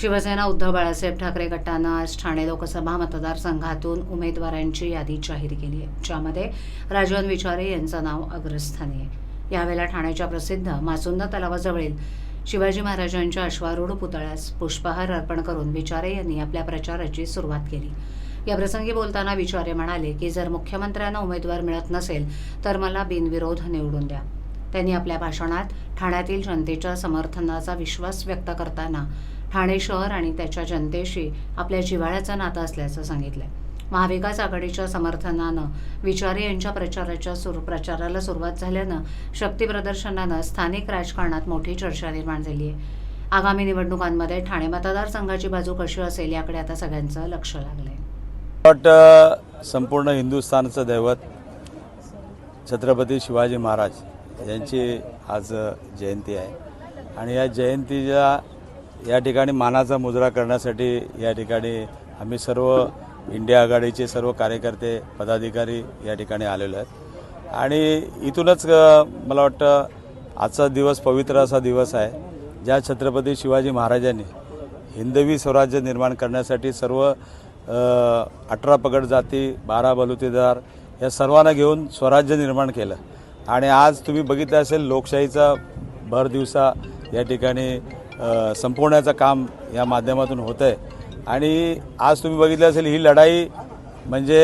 शिवसेना उद्धव बाळासाहेब ठाकरे गटानं आज ठाणे लोकसभा मतदारसंघातून उमेदवारांची यादी जाहीर केली आहे ज्यामध्ये राजवन विचारे यांचं नाव अग्रस्थानी आहे. यावेळेला ठाण्याच्या प्रसिद्ध मासुंद तलावाजवळील शिवाजी महाराजांच्या अश्वारूढ पुतळ्यास पुष्पहार अर्पण करून विचारे यांनी आपल्या प्रचाराची सुरुवात केली. याप्रसंगी बोलताना विचारे म्हणाले की जर मुख्यमंत्र्यांना उमेदवार मिळत नसेल तर मला बिनविरोध निवडून द्या. त्यांनी आपल्या भाषणात ठाण्यातील जनतेच्या समर्थनाचा विश्वास व्यक्त करताना ठाणे शहर आणि त्याच्या जनतेशी आपल्या जिव्हाळ्याचं नातं असल्याचं सांगितलंय. महाविकास आघाडीच्या समर्थनानं विचारे यांच्या प्रचाराच्या सुरू प्रचाराला सुरुवात झाल्यानं शक्तीप्रदर्शनानं स्थानिक राजकारणात मोठी चर्चा निर्माण झाली आहे आगामी निवडणुकांमध्ये ठाणे मतदारसंघाची बाजू कशी असेल याकडे आता सगळ्यांचं लक्ष लागलंय. वाटतं संपूर्ण हिंदुस्थानचं दैवत छत्रपती शिवाजी महाराज यांची आज जयंती आहे. आणि या जयंतीच्या या ठिकाणी मानाचा मुजरा करण्यासाठी या ठिकाणी आम्ही सर्व इंडिया आघाडीचे सर्व कार्यकर्ते पदाधिकारी या ठिकाणी आलेलो आहेत. आणि इथूनच मला वाटतं आजचा दिवस पवित्र असा दिवस आहे ज्या छत्रपती शिवाजी महाराजांनी हिंदवी स्वराज्य निर्माण करण्यासाठी सर्व अठरा पगड जाती बारा बलुतेदार या सर्वांना घेऊन स्वराज्य निर्माण केलं. आणि आज तुम्ही बघितलं असेल लोकशाहीचा भर दिवसा या ठिकाणी संपवण्याचं काम या माध्यमातून होतं आहे आणि आज तुम्ही बघितलं असेल ही लढाई म्हणजे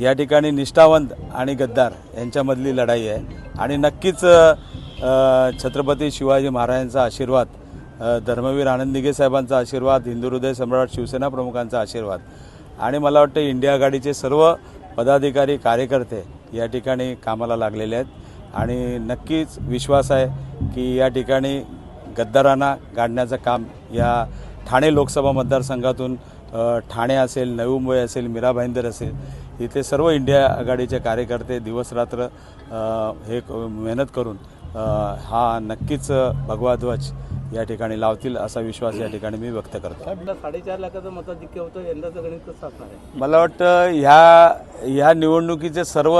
या ठिकाणी निष्ठावंत आणि गद्दार यांच्यामधली लढाई आहे. आणि नक्कीच छत्रपती शिवाजी महाराजांचा आशीर्वाद धर्मवीर आनंद दिघे साहेबांचा आशीर्वाद हिंदू हृदय सम्राट शिवसेना प्रमुखांचा आशीर्वाद आणि मला वाटतं इंडिया आघाडीचे सर्व पदाधिकारी कार्यकर्ते या ठिकाणी कामाला लागलेले आहेत. आणि नक्कीच विश्वास आहे की या ठिकाणी गद्दारांना गाडण्याचं काम या ठाणे लोकसभा मतदारसंघातून ठाणे असेल नवी मुंबई असेल मीरा भाईंदर असेल इथे सर्व इंडिया आघाडीचे कार्यकर्ते दिवसरात्र हे मेहनत करून हा नक्कीच भगवा ध्वज या ठिकाणी लावतील असा विश्वास या ठिकाणी मी व्यक्त करतो. साडेचार लाखाचं मताधिक्य होतं यंदाचं गणित कसं असणार आहे? मला वाटतं ह्या ह्या निवडणुकीचे सर्व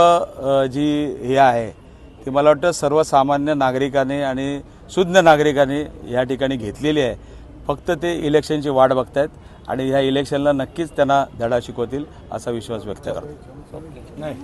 जी हे आहे ती मला वाटतं सर्वसामान्य नागरिकांनी आणि शुद्ध नागरिकांनी या ठिकाणी घेतलेली आहे. फक्त ते इलेक्शनची वाट बघतायत आणि ह्या इलेक्शनला नक्कीच त्यांना धडा शिकवतील असा विश्वास व्यक्त करतो.